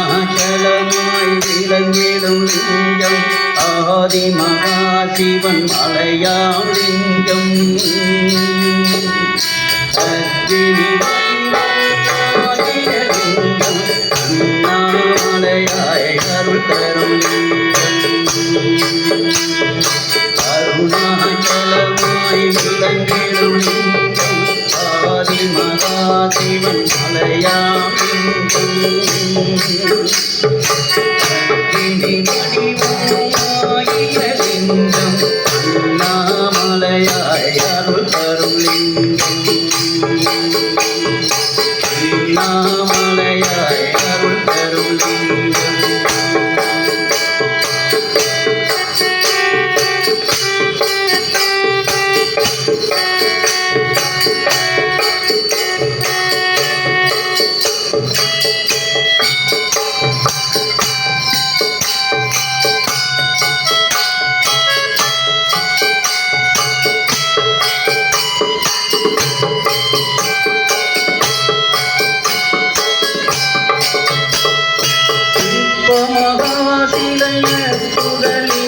அருணாச்சலமாய் விளங்கிடும் லிங்கம் ஆதி மகாசிவன் மலையாம் லிங்கம். அக்னி அண்ணாமலையாய் அருள் தரும் அருணாச்சலமாய் விளங்கிடும் லிங்கம் மகாசிவன் மலையாம் லிங்கம் அக்கினி வடிவாகிய லிங்கம் அண்ணாமலையாய் அருள் தரும் லிங்கம் மகாசிலைய சுடலிங்கம்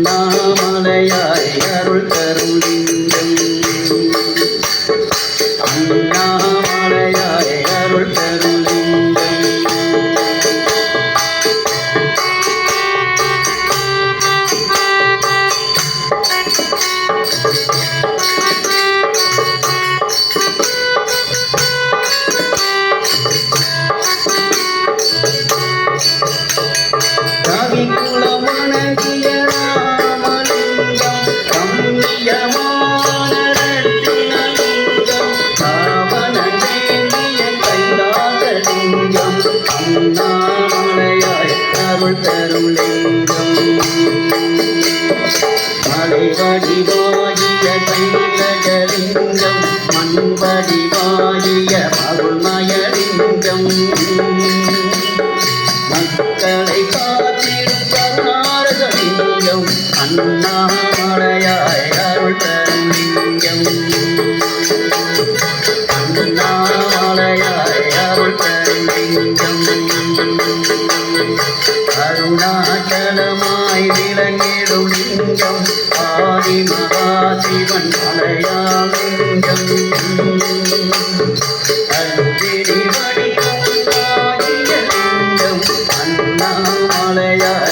அண்ணாமலையாய் அருள் தருளிங்கம் மலைவடிவாகிய கைலகலிங்கம் மண்வடிவாகிய அருள்மயலிங்கம் மக்களை காத்திடும் கருணாரலிங்கம் அண்ணாமலையாய் அருள் தரும் லிங்கம். அண்ணாமலையாய் அருள் தரும் லிங்கம் விளங்கிடும் லிங்கம். ஆதி மகாசிவன் மலையாளிங்கம் அஞ்சிரி வடிவாகிய லிங்கம். அண்ணாமலையாய்